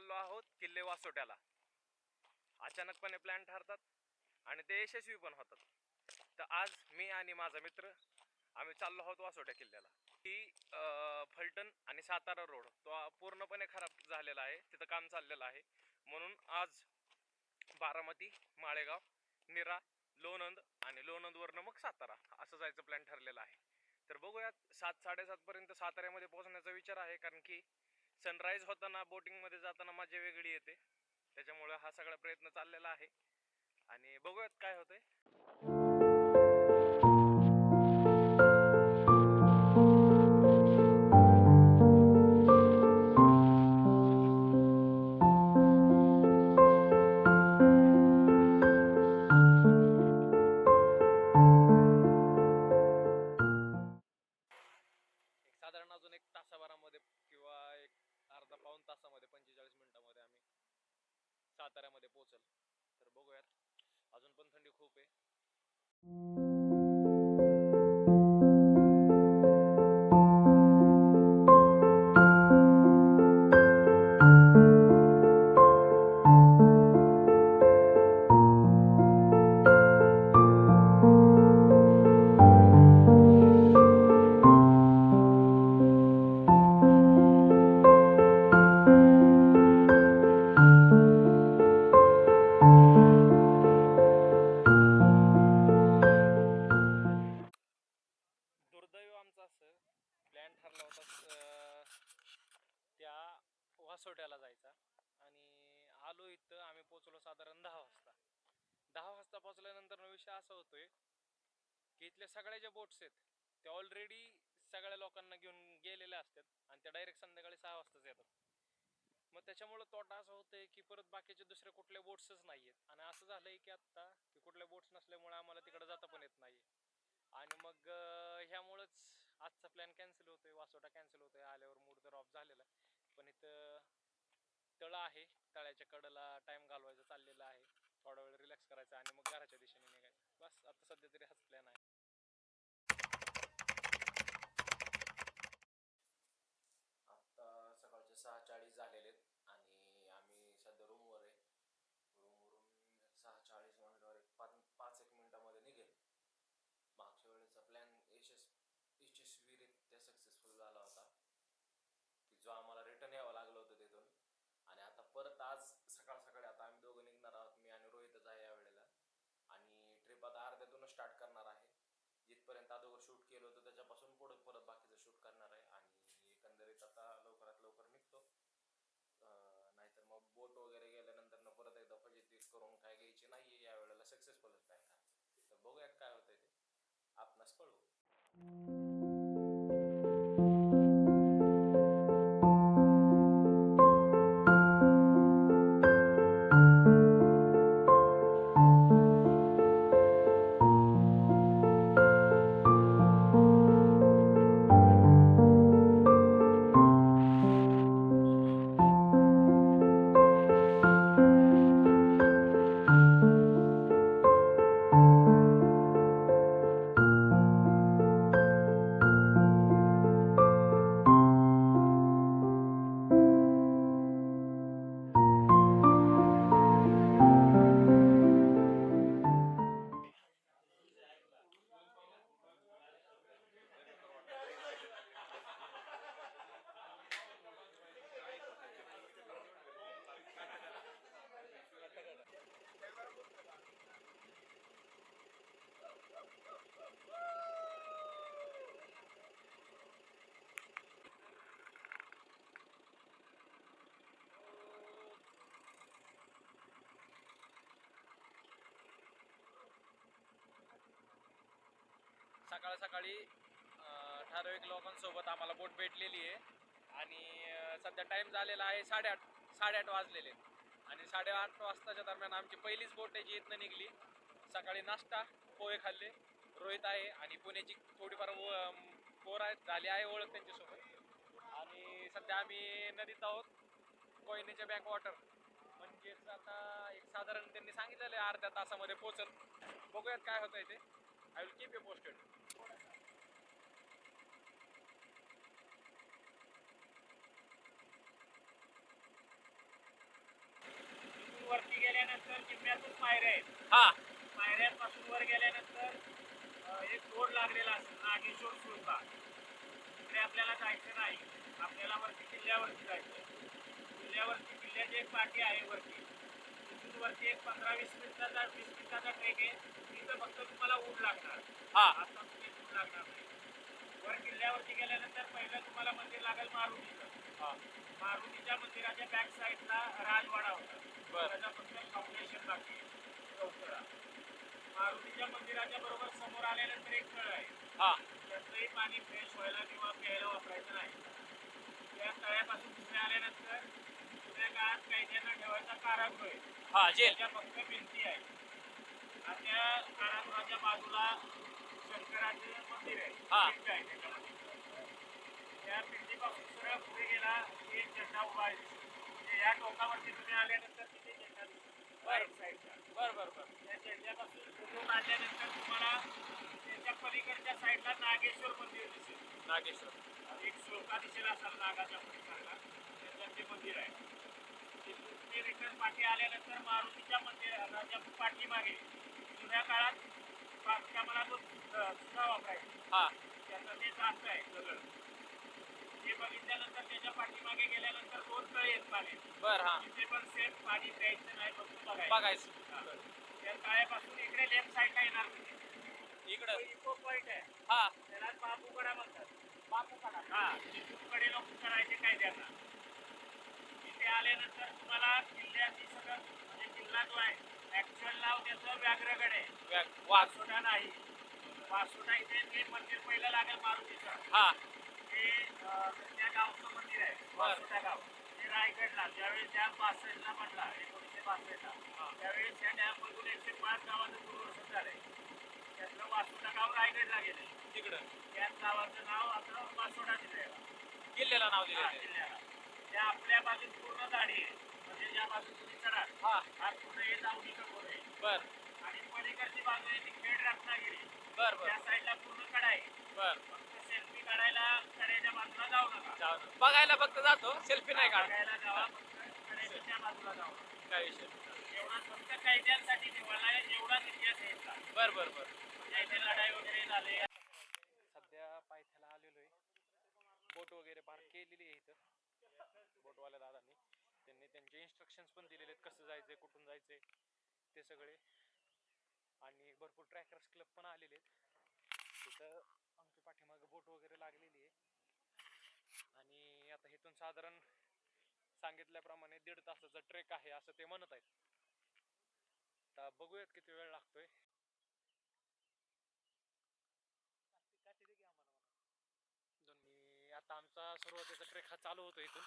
चाललो आहोत किल्ले वासोट्याला. अचानकपणे प्लॅन ठरतात आणि ते यशस्वी पण होतात. तर आज मी आणि माझा मित्र आम्ही चाललो आहोत वासोट्या किल्ल्याला. ही फलटण आणि सातारा रोड तो पूर्णपणे खराब झालेला आहे. तिथं काम चाललेलं आहे. म्हणून आज बारामती माळेगाव निरा लोणंद आणि लोणंदवरनं मग सातारा असं जायचं प्लॅन ठरलेला आहे. तर बघूयात सात साडेसात पर्यंत साताऱ्यामध्ये पोहोचण्याचा विचार आहे. कारण की सनराईज होताना बोटिंगमध्ये जाताना मजा वेगळी येते. त्याच्यामुळे हा सगळा प्रयत्न चाललेला आहे. आणि बघूयात काय होतंय. ज्या बोट्स आहेत त्या ऑलरेडी सगळ्या लोकांना घेऊन गेलेल्या असतात आणि त्या डायरेक्ट संध्याकाळी सहा वाजताच येतात. मग त्याच्यामुळे तोटा असा होतोय की परत बाकीचे दुसरे कुठले बोट्सच नाही आहेत आणि असं झालंय की आत्ता की कुठल्या बोट्स नसल्यामुळे आम्हाला तिकडे जाता पण येत नाही आणि मग ह्यामुळंच आजचा प्लॅन कॅन्सल होतोय वासोटा कॅन्सल होतोय आल्यावर मूड तर ऑफ झालेला आहे. पण इथं तळ आहे तळ्याच्या कडेला टाईम घालवायचा चाललेला आहे. थोडा वेळ रिलॅक्स करायचा आणि मग घराच्या दिशेने निघायचं. बस आता सध्या तरी हाच प्लॅन आहे आत्ता सकाळचे सहा चाळीस झालेले आहेत आणि आम्ही सध्या रूमवर आहे रूमवरून सहा चाळीस म्हटल्यावर एक पाच पाच एक मिनिटामध्ये निघेल मागच्या वेळेचा प्लॅन यशस् यशस्वीरित्या सक्सेसफुल झाला होता. की जो आम्हाला रिटर्न यावं लागलं होतं तिथून. आणि आता परत आज सकाळ सकाळी आता आम्ही दोघं निघणार आहोत मी आणि रोहितच आहे या वेळेला. आणि ट्रिप आता अर्ध्यातूनच स्टार्ट करणार आहे. जिथपर्यंत अगोदर शूट केलं होतं त्याच्यापासून पुढे परत बाकीचं शूट करणार आहे. आणि एकंदरीत आता लवकरात लवकर निघतो. नाहीतर मग बोट वगैरे गेल्यानंतर ना परत एकदा फजिती करून काय घ्यायची नाही या वेळेला सक्सेसफुलच नाही तर बघूयात काय होतंय ते. आपणास कळू सकाळ सकाळी ठराविक लोकांसोबत आम्हाला बोट भेटलेली आहे. आणि सध्या टाईम झालेला आहे साडेआठ साडेआठ वाजलेले. आणि साडेआठ वाजताच्या दरम्यान आमची पहिलीच बोट आहे जी इथनं निघली. सकाळी नाश्ता पोहे खाल्ले. रोहित आहे आणि पुण्याची थोडीफार व- पोर आहेत झाली आहे ओळख त्यांच्यासोबत. आणि सध्या आम्ही नदीत आहोत कोयनेच्या बॅक वॉटर म्हणजेच आता एक साधारण त्यांनी सांगितलेलं आहे अर्ध्या तासामध्ये पोचल बघूयात काय होतं आहे ते. I will keep a posted जिम्म्यातून पायऱ्या आहेत. हा. पायऱ्यांपासून वर गेल्यानंतर अ, एक रोड लागलेला असेल नागेश्वर सुरता. तिकडे आपल्याला जायचं नाही. आपल्याला वरती किल्ल्यावरती जायचं किल्ल्यावरती किल्ल्याची एक पाठी आहे वरती. तिथून वरती एक पंधरा वीस मिनिटाचा वीस मिनिटाचा ट्रेक आहे. तिथं फक्त तुम्हाला ऊन लागणार. हा. आता तुम्ही ऊन लागणार नाही. वर किल्ल्यावरती गेल्यानंतर पहिलं तुम्हाला मंदिर लागेल मारुतीचं. हा. मारुतीच्या मंदिराच्या बॅक साईडला राजवाडा होता. बर फाउंडेशन बाकी आहे, मारुतीच्या मंदिराच्या बरोबर समोर आल्यानंतर एक तळ आहे हा त्यातलंही पाणी फ्रेश व्हायला किंवा प्यायला वापरायचं नाही त्या तळ्यापासून दुसरे आल्यानंतर जुन्या काळात कैद्यांना ठेवायचा कारागृह आहे हा जेल त्याच्या फक्त भिंती आहे आणि त्या कारागृहाच्या बाजूला शंकराचे मंदिर आहे हा. पिंड आहे त्याच्यामध्ये त्या पिंडीपासून सरळ पुढे गेला एक झेंडा उभा आहे म्हणजे या टोकावरती तुम्ही आल्यानंतर तिथे राईट साईडचा बर बर बर. कुठून आल्यानंतर तुम्हाला त्याच्या पलीकडच्या साईडला नागेश्वर मंदिर दिसेल. नागेश्वर. एक श्लोका दिसेल असाल नागाच्या पलीकडला त्याच्यात ते मंदिर आहे. तिथून तुम्ही रिटर्न पाठी आल्यानंतर मारुतीच्या मंदिराच्या पाठीमागे. जुन्या काळात बांधकामाला जो चुना वापरायचा हा. त्याचं ते जास्त आहे. दगड हे बघितल्यानंतर त्याच्या पाठीमागे गेल्यानंतर दोन तळे आहेत पाणी बर हा. तिथे पण सेम पाणी प्यायचं नाही फक्त बघायचं. बघायचं. हा. त्या तळ्यापासून इकडे लेफ्ट साईडला येणार तुम्ही इकडं. इको पॉइंट आहे. हा. त्याला बापूकडा म्हणतात. बापूकडा हा. तिथून कडे लोक करायचे कायद्यांना तिथे आल्यानंतर तुम्हाला किल्ल्याची सगळं म्हणजे किल्ला जो आहे ऍक्च्युअल नाव त्याचं व्याघ्रगड आहे. वाघ. वासोटा नाही. वासोटा इथे जे मंदिर पहिलं लागेल मारुतीचं. हा. त्या गावचं मंदिर आहे वासोटा गाव हे रायगडला ज्यावेळेस डॅम बासष्टला म्हणला एकोणीसशे बासष्टला त्यावेळेस त्या डॅम मधून एकशे पाच गावाचं पुनर्वसन झालंय त्यातलं वासोटा गाव रायगडला गेलं तिकडं त्याच गावाचं नाव आता वासोटा दिलंय किल्ल्याला नाव हा, दिलेलं जिल्ह्याला त्या आपल्या बाजूत पूर्ण दाढी आहे. म्हणजे ज्या बाजूत तुम्ही चढाल हा. हा पूर्ण हे जाऊनी कठोर आहे बर. आणि पलीकडची बाजू आहे ती खेड रत्नागिरी. बर बर. त्या साईडला पूर्ण कडा आहे बर. सेल्फी काढायला कड्याच्या बाजूला जाऊ नका. बघायला फक्त जातो सेल्फी नाही काढ बघायला जावा कड्याच्या बाजूला जाऊ. काय विषय. एवढा फक्त कैद्यांसाठी ठेवायला आहे एवढाच इतिहास आहे इथला. बर बर बर. इथे लढाई वगैरे झाली. सध्या पायथ्याला आलेलो आहे बोट वगैरे पार्क केलेली आहे इथं. बोटवाल्या दादांनी. त्यांनी त्यांचे इन्स्ट्रक्शन्स पण दिलेले आहेत कसं जायचंय कुठून जायचंय ते सगळे. आणि भरपूर ट्रॅकर्स क्लब पण आलेले आहेत तिथं आमच्या पाठीमागं बोट वगैरे लागलेली आहे आणि आता इथून साधारण सांगितल्याप्रमाणे दीड तासाचा ट्रेक आहे असं ते म्हणत आहेत. आता बघूयात किती वेळ लागतोय. दोन मी आता आमचा सुरुवातीचा ट्रेक हा चालू होतो इथून.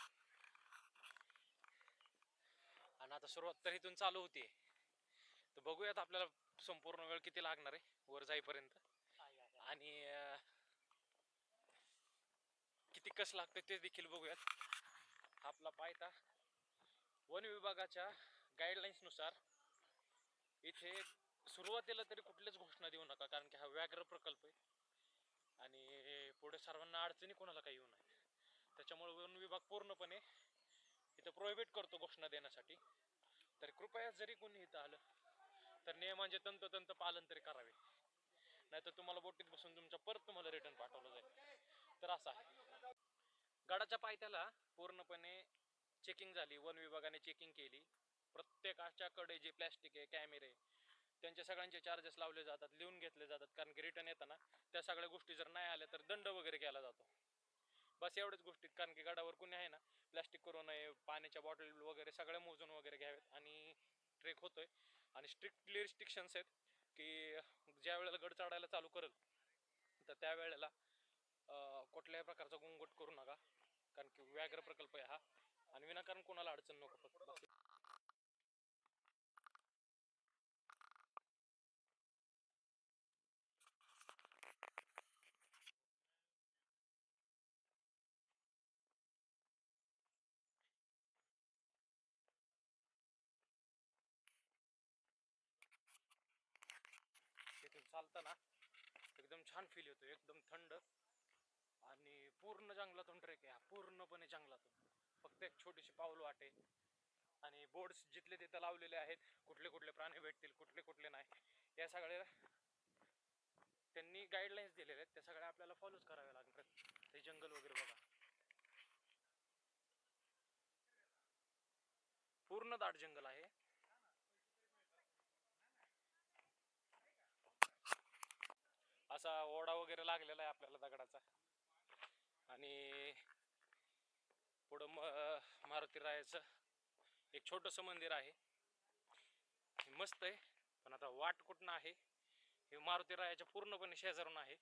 आणि आता सुरुवात तर इथून चालू होती तर बघूयात आपल्याला संपूर्ण वेळ किती लागणार आहे वर जाईपर्यंत. आणि किती कस लागतंय ते देखील बघूयात. आपला पायथा वन विभागाच्या गाईडलाईन्सनुसार इथे सुरुवातीला तरी कुठल्याच घोषणा देऊ नका कारण की हा व्याघ्र प्रकल्प आहे. आणि पुढे सर्वांना अडचणी कोणाला काही येऊ नये. त्याच्यामुळे वन विभाग पूर्णपणे इथं प्रोहिबिट करतो घोषणा देण्यासाठी. तर कृपया जरी कोणी इथं आलं तर नियमांचे तंतोतंत पालन तरी करावे. नाहीतर तुम्हाला बोटीत बसून तुमच्या परत तुम्हाला रिटर्न पाठवलं जाईल. तर असं आहे. गडाच्या पायथ्याला पूर्णपणे चेकिंग झाली. वन विभागाने चेकिंग केली. प्रत्येकाच्याकडे जे प्लॅस्टिक आहे कॅमेरे त्यांचे सगळ्यांचे चार्जेस लावले जातात लिहून घेतले जातात. कारण की रिटर्न येताना त्या सगळ्या गोष्टी जर नाही आल्या तर दंड वगैरे केला जातो. बस एवढ्याच गोष्टीत कारण की गडावर कुणी आहे ना प्लॅस्टिक करू नये पाण्याच्या बॉटल वगैरे सगळ्या मोजून वगैरे घ्यावेत. आणि ट्रेक होतोय. आणि स्ट्रिक्टली रिस्ट्रिक्शन्स आहेत की ज्या वेळेला गड चढायला चालू करेल तर त्यावेळेला कुठल्याही प्रकारचा गुंगट करू नका. कारण की व्याघ्र प्रकल्प आहे हा. आणि विनाकारण कोणाला अडचण नको फक्त बाकी तिथून चालताना एकदम छान फील येतो एकदम थंड आणि पूर्ण जंगलातून ट्रेक आहे हा पूर्णपणे जंगलातून. फक्त एक छोटीशी पाऊल वाटे. आणि बोर्ड्स जिथले तिथं लावलेले आहेत कुठले कुठले प्राणी भेटतील कुठले कुठले नाही या सगळ्या त्यांनी गाईडलाईन्स दिलेले आहेत. त्या सगळ्या आपल्याला फॉलोच कराव्या लागतात ते जंगल वगैरे बघा. पूर्ण दाट जंगल आहे. असा ओढा वगैरे लागलेला आहे आपल्याला दगडाचा. आणि पुढं म मारुती रायाचं एक छोटंसं मंदिर आहे. हे मस्त आहे पण आता वाट कुठनं आहे? हे मारुती रायाच्या पूर्णपणे शेजारून आहे.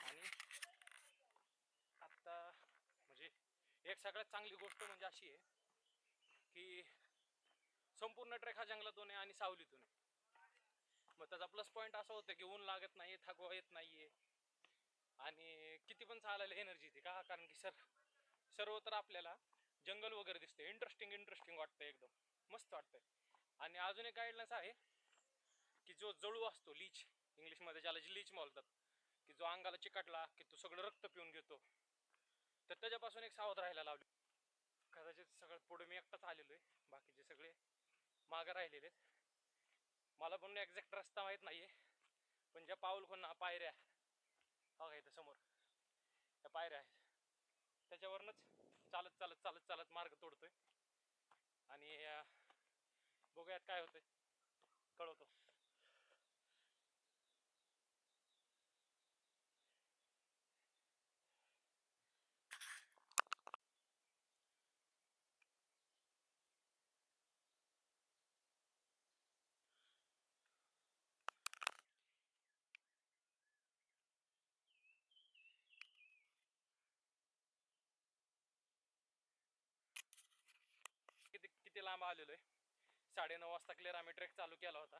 आणि आता म्हणजे एक सगळ्यात चांगली गोष्ट म्हणजे अशी आहे की संपूर्ण ट्रेक हा जंगलातून आहे आणि सावलीतून आहे. मग त्याचा प्लस पॉईंट असा होतं की ऊन लागत नाही थकवा येत नाहीये. आणि किती पण चालायला एनर्जी येते का? कारण की सर सर्व तर आपल्याला जंगल वगैरे दिसते इंटरेस्टिंग इंटरेस्टिंग वाटतं एकदम. मस्त वाटतंय. आणि अजून एक गाईडलाईन्स आहे की जो जळू असतो लीच इंग्लिशमध्ये ज्याला जी लीच बोलतात की जो अंगाला चिकटला की तो सगळं रक्त पिऊन घेतो तर त्याच्यापासून एक सावध राहायला लावली. कदाचित सगळं पुढे मी एकटाच आलेलो आहे. बाकीचे सगळे मागं राहिलेले आहेत. मला पण एक्झॅक्ट रस्ता माहीत नाही आहे पण ज्या पाऊल पायऱ्या बघा इथं समोर. त्या पायऱ्या आहेत. त्याच्यावरनच चालत चालत चालत चालत मार्ग तोडतोय. आणि बघूयात काय होतंय. कळवतो किती किती लांब आलेलो आहे साडेनऊ वाजता क्लिअर आम्ही ट्रेक चालू केला होता.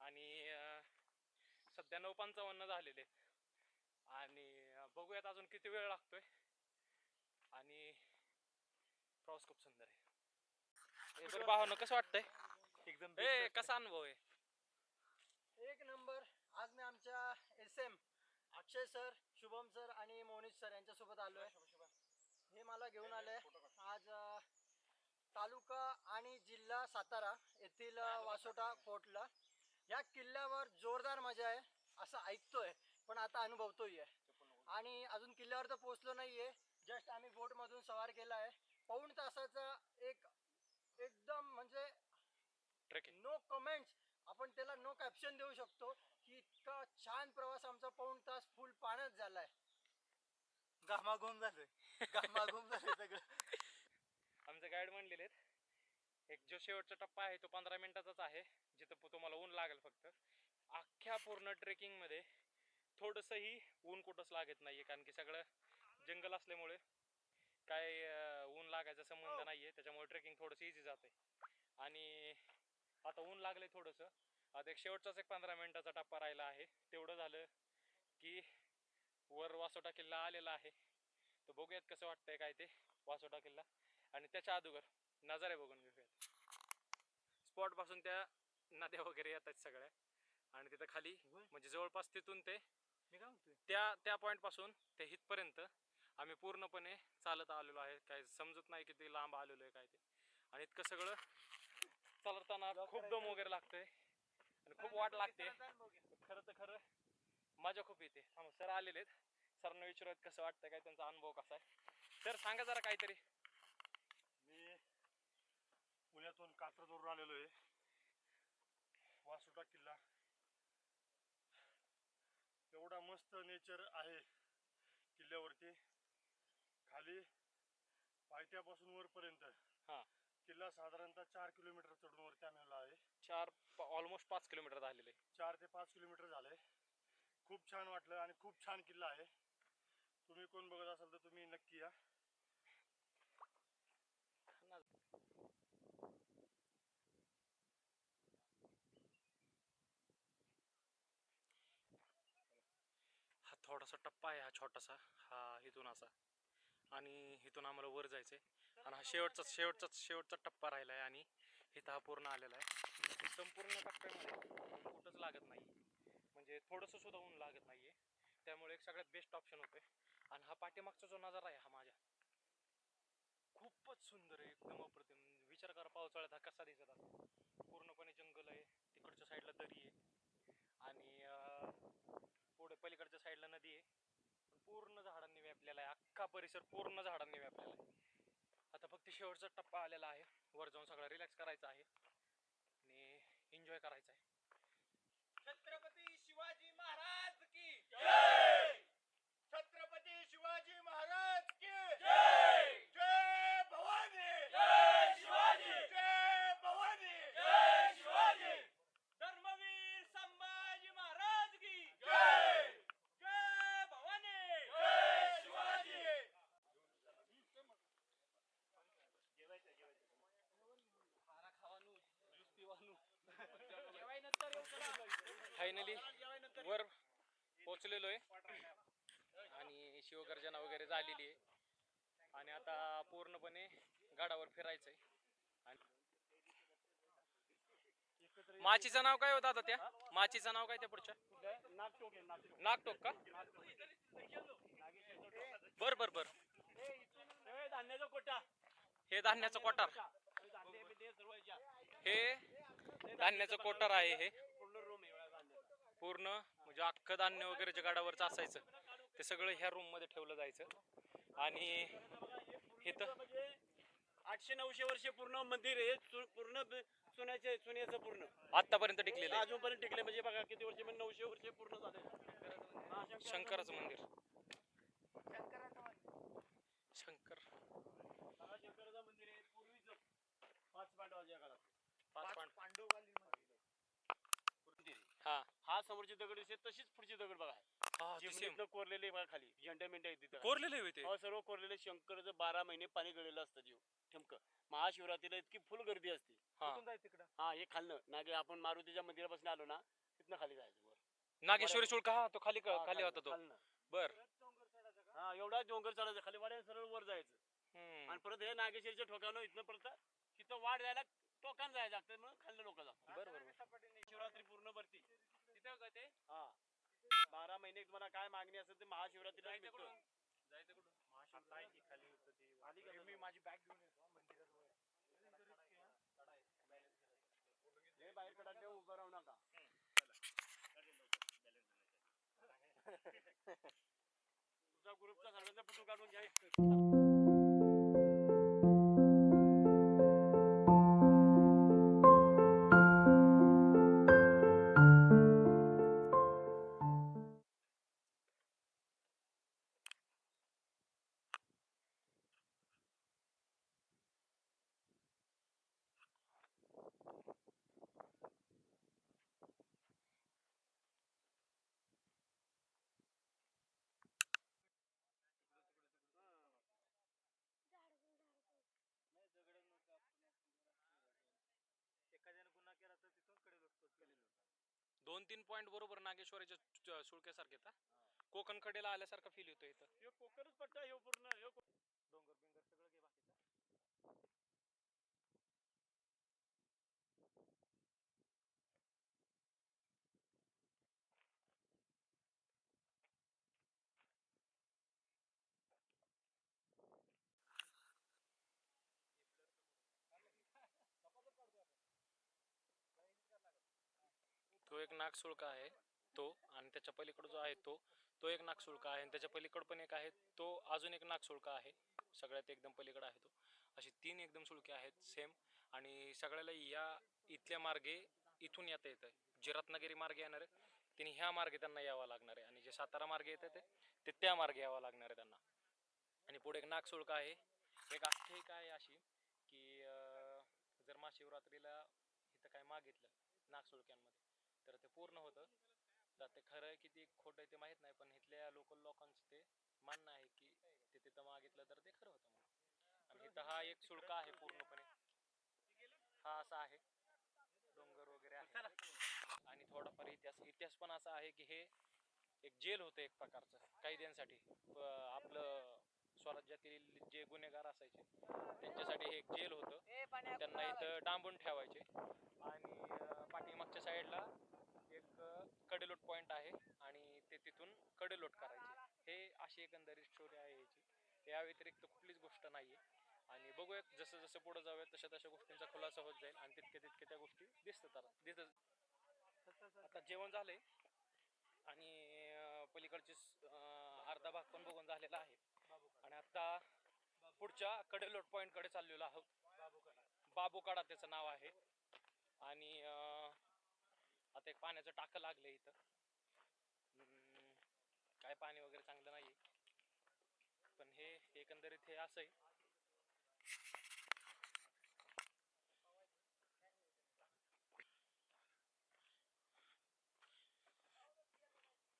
आणि सध्या नऊ पंचावन्न झालेले. आहेत. आणि बघूयात अजून किती वेळ लागतोय. आणि प्रवास खूप सुंदर आहे. भावानं कसं वाटतंय? एकदम ए कसा अनुभव आहे? एक नंबर. आज मी आमच्या S M Akshay sir Shubham sir आणि मोनिश सर यांच्यासोबत आलोय. हे मला घेऊन आले. आज तालुका आणि जिल्हा सातारा येथील वासोटा फोर्टला या किल्ल्यावर जोरदार मजा आहे असं ऐकतोय पण आता अनुभवतोय. आणि अजून किल्ल्यावर तर पोहोचलो नाहीये. जस्ट आम्ही बोट मधून सवार केला आहे. पाऊण तासाचा एक एकदम म्हणजे नो कमेंट्स आपण त्याला नो कॅप्शन देऊ शकतो. की इतका छान प्रवास आमचा पाऊण तास फुल पाण्यात झालाय. घामाघूम झालोय. घामाघूम झालंय सगळं. आमचे गाईड म्हणलेले आहेत. एक जो शेवटचा टप्पा आहे तो पंधरा मिनिटाचाच आहे जिथं तुम्हाला ऊन लागेल फक्त. अख्ख्या पूर्ण ट्रेकिंगमध्ये थोडंसंही ऊन कुठंच लागत नाहीये कारण की सगळं जंगल असल्यामुळे काय ऊन लागायचा संबंध नाहीये त्याच्यामुळे ट्रेकिंग थोडंसं इझी जाते. आणि आता ऊन लागलंय थोडंसं. आता एक शेवटचाच एक पंधरा मिनिटाचा टप्पा राहिला आहे. तेवढं झालं की वर वासोटा किल्ला आलेला आहे. तर बघूयात कसं वाटतंय काय ते वासोटा किल्ला. आणि त्याच्या अगोदर नजारे बघून घेऊयात. स्पॉटपासून त्या नद्या वगैरे येतात सगळ्या. आणि तिथं खाली. म्हणजे जवळपास तिथून ते त्या त्या पॉईंटपासून ते हितपर्यंत आम्ही पूर्णपणे चालत आलेलो आहे. काय समजत नाही किती लांब आलेलो आहे काय ते. आणि इतकं सगळं चालताना खूप दम वगैरे लागतोय. आणि खूप वाट लागते. खरं तर खरं मजा खूप येते. सर आलेले आहेत सरांना विचारत कसं वाटतं काय त्यांचा अनुभव कसा आहे. सर सांगा जरा काहीतरी. पुण्यातून कात्रजवरून आलेलो आहे. वासोटा किल्ला. एवढा मस्त नेचर आहे किल्ल्यावरती. खाली पायथ्यापासून वरपर्यंत. हां. किल्ला साधारणतः चार किलोमीटर चढून वरती आलेला आहे. चार ऑलमोस्ट पाच किलोमीटर झालेले. चार ते पाच किलोमीटर झाले. खूप छान वाटलं आणि खूप छान किल्ला आहे. तुम्ही कोण बघत असाल तर तुम्ही नक्की या. हा थोडासा टप्पा आहे हा छोटासा हा इथून असा. आणि इथून आम्हाला वर जायचंय. आणि हा शेवटचा शेवटचा शेवटचा टप्पा राहिला आहे आणि इथं हा पूर्ण आलेला आहे. संपूर्ण टप्प्यामध्ये कुठंच लागत नाही म्हणजे थोडंसं सुद्धा ऊन लागत नाहीये. त्यामुळे एक सगळ्यात बेस्ट ऑप्शन होतोय. आणि हा पाठीमागचा जो नजारा आहे हा माझ्या खूपच सुंदर आहे एकदम अप्रतिम विचार करा पावसाळ्यात हा कसा दिसत असेल? पूर्णपणे जंगल आहे तिकडच्या साईडला दरी आहे आणि पुढे पलीकडच्या साईडला नदी आहे. पूर्ण झाडांनी व्यापलेला आहे अख्खा परिसर पूर्ण झाडांनी व्यापलेला आहे. आता फक्त शेवटचा टप्पा आलेला आहे वर जाऊन सगळं रिलॅक्स करायचा आहे आणि एन्जॉय करायचं आहे. छत्रपती शिवाजी महाराज की छत्रपती शिवाजी महाराज की जय जय भवानी जय शिवाजी जय भवानी जय शिवाजी धर्मवीर संभाजी महाराज की जय जय भवानी जय शिवाजी फायनली वर पोचलेलो आहे. आणि शिवगर्जना वगैरे झालेली आहे. आणि आता पूर्णपणे गडावर फिरायचंय. आणि माचीचं नाव काय होतं आता त्या? माचीचं नाव काय त्या पुढच्या? नागटोक नागटोक का? बर बर बर. हे धान्याचा कोटा हे धान्याचं कोठार. हे धान्याचं कोठार आहे हे. पूर्ण पूर्ण म्हणजे अख्खं धान्य वगैरे जे गाडावरचं असायचं ते सगळं ह्या रूममध्ये ठेवलं जायचं. आणि हे तर आठशे नऊशे वर्ष पूर्ण मंदिर आहे सु- पूर्ण ब- सोन्याचे सोन्याचं पूर्ण. आतापर्यंत टिकलेलं आहे. अजूनपर्यंत टिकले म्हणजे बघा किती वर्ष म्हणजे नऊशे वर्ष पूर्ण झाले. हा, शंकराचं मंदिर. शंकर. हा, शंकराचं मंदिर आहे पूर्वीच. पाच पांडवाच्या काळात. पाच पांड पांडवकालीन मंदिर आहे. हा समोरची दगड दिसते तशीच पुढची दगड बघा. हा. जिमनीतनं कोरलेले बघा खाली झेंडा मेंढ्या आहेत तिथं. कोरलेले होते हो सर्व कोरलेले शंकरचं बारा महिने पाणी गळलेलं असतं जीव ठमक. महाशिवरात्रीला इतकी फुल गर्दी असते. हा. हा हे खाल्लं नागे आपण मारुतीच्या मंदिरापासून आलो ना तिथनं खाली जायचं वर. नागेश्वरी शुल्क हा तो खाली हा, खाली होता तो. खालनं. बर. हा एवढा डोंगर चढायचं. खाली वाड्या सरळ वर जायचं. हम्म. आणि परत हे नागेश्वरीच्या ठोकानं इथनं परत तिथं वाढ जायला टोकान जायचं लागतं म्हणून खाल्लं लोक जातात. बरं बरं. तिथं का ते? हा. बारा महिने तुम्हाला काय मागणी असेल ते महाशिवरात्रीला. मिळतं आधी कसं मी माझी बॅग घेऊन येतो हे बाहेर कडाले उभं राहू नका. तुमचा ग्रुपचा सर्वांचा फोटो काढून घ्या. तीन पॉइंट बरोबर नागेश्वरीच्या शुळक्यासारखे का कोकण कडेला आल्यासारखा फील येतो इथं. कोकणच पट्टा पूर्ण को- डोंगर बिंगर सगळं एक नागसुळका आहे तो आणि त्याच्या पलीकडं जो आहे तो तो एक नागसुळका आहे. आणि त्याच्या पलीकडं पण एक आहे तो अजून एक नागसुळका आहे. सगळ्यात एकदम पलीकडं आहे तो. असे तीन एकदम सुळके आहेत सेम आणि सगळ्याला या इथल्या मार्गे इथून येता येतं जे रत्नागिरी मार्गे येणार आहे त्यांनी ह्या मार्गे त्यांना यावं लागणार आहे. आणि जे सातारा मार्गे येतं ते ते त्या मार्गे यावं लागणार आहे त्यांना. आणि पुढे एक नागसुळका आहे. एक आख्यायिका आहे अशी की जर महाशिवरात्रीला इथं काय मागितलं नागसुळक्यांमध्ये तर ते पूर्ण होतं. तर ते खरं आहे की ते खोटं आहे ते माहीत नाही पण इथल्या लोकल लोकांचं ते मानणं आहे की ते तिथं मागितलं तर ते खरं होतं म्हणून. आणि इथं हा एक सुळका आहे पूर्णपणे. हा असा आहे. डोंगर वगैरे आहे. आणि थोडाफार इतिहास इतिहास पण असा आहे की हे एक जेल होतं एक प्रकारचं कैद्यांसाठी. आपलं स्वराज्यातील जे गुन्हेगार असायचे त्यांच्यासाठी हे एक जेल होतं. त्यांना इथं डांबून ठेवायचे. आणि पाठीमागच्या साईडला एक अं, कडेलोट पॉइंट आहे आणि ते लोट करायचे. हे अशी एकंदरीत स्टोरी आहे याची. या व्यतिरिक्त कुठलीच गोष्ट नाही आहे आणि बघूयात जसं जसं पुढे जाऊयात तशा तशा गोष्टींचा खुलासा होत जाईल. आणि तितक्या तितक्या त्या गोष्टी दिसतात आता. दिसत आता जेवण झालंय. आणि पलीकडची अर्धा भाग पण बघून झालेला आहे. आणि आता पुढच्या कडेलोट पॉईंटकडे चाललेलो आहोत. बाबूकाडा त्याचं नाव आहे. आणि आता एक पाण्याचं टाकं लागलं इथं. काय पाणी वगैरे चांगलं नाही पण हे एकंदरीत हे असं आहे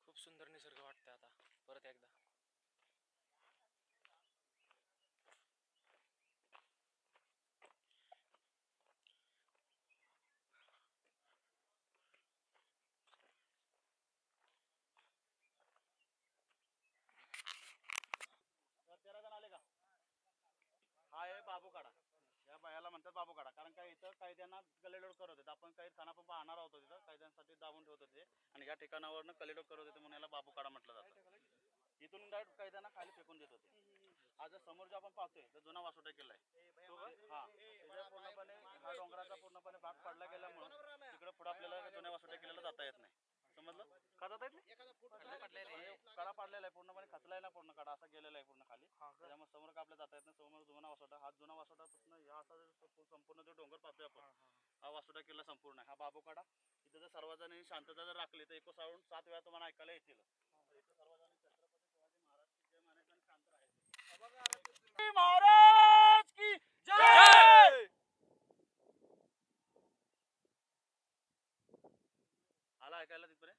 खूप सुंदर निसर्ग वाटतंय आता परत एकदा तेरा जण आले का हा आहे बाबूकाडा या बायाला म्हणतात कारण काय इथं कैद्यांना कलेडोड करत होते. आपण काही थाना पण पाहणार आहोत तिथं. कैद्यांसाठी दाबून ठेवत होते. आणि या ठिकाणावरनं कलेडोड करत होते म्हणून याला बाबूकाडा म्हटलं जातं. इथून डायरेक्ट कैद्यांना खाली फेकून देत होते. आज समोर जो आपण पाहतोय तर जुना वासोटा किल्ला आहे तो हा. त्याच्या पूर्णपणे हा डोंगराचा पूर्णपणे भाग पडला गेल्यामुळे तिकडे पुढे आपल्याला जुन्या वासोटा किल्ल्याला जाता येत नाही. समजलं का जाता येत नाही कडा पाडलेला आहे. पूर्णपणे खचलाय ना पूर्ण कडा असा गेलेला आहे पूर्ण खाली. त्याच्यामुळे समोर का आपल्या जाता येत नाही. समोर जुना वासोटा. हा जुना वासोटा पासून हा असा जो संपूर्ण जो डोंगर पाहतोय आपण हा वासोटा किल्ला संपूर्ण आहे. हा बाबूकडा इथं जर सर्वजण शांतता जर राखली तर एकोण सावरून सात वेळा तुम्हाला ऐकायला येतील. सर्वजण छत्रपती शिवाजी महाराज की जय शांत राहायचं. महाराज की जय आला ऐकायला तिथपर्यंत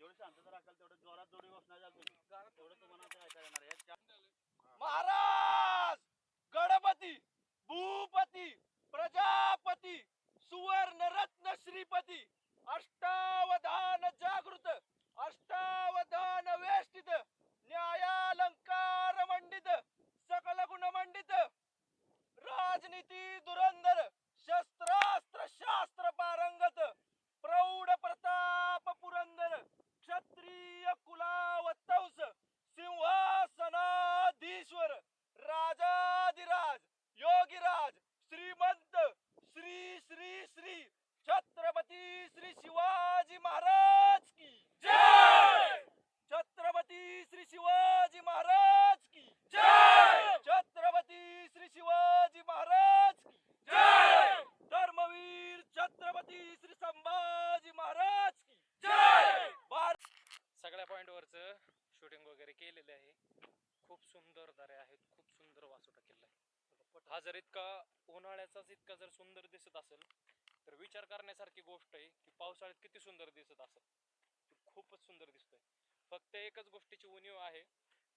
जेवढी शांतता राखाल तेवढं जोरात जोडी घोषणा द्याल तुम्ही तेवढं तुम्हाला ते ऐकायला येणार आहे या चार- महाराज! गणपती भूपती प्रजापती सुवर्ण रत्न श्रीपती अष्टावधान अष्टावधान वगैरे केलेलं आहे. खूप सुंदर दऱ्या आहेत. खूप सुंदर वासोटा किल्ला आहे. हा जर इतका उन्हाळ्याचाच इतका जर सुंदर दिसत असेल तर विचार करण्यासारखी गोष्ट आहे की पावसाळ्यात किती सुंदर दिसत असेल. खूपच सुंदर दिसतोय. फक्त एकच गोष्टीची उणीव आहे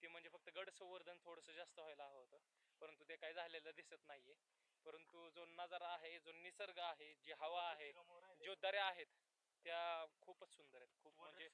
ती म्हणजे फक्त गड संवर्धन थोडंसं जास्त व्हायला हवं होतं. परंतु ते काय झालेलं दिसत नाहीये. परंतु जो नजारा आहे जो निसर्ग आहे जी हवा आहे जो दऱ्या आहेत त्या खूपच सुंदर आहेत. खूप म्हणजे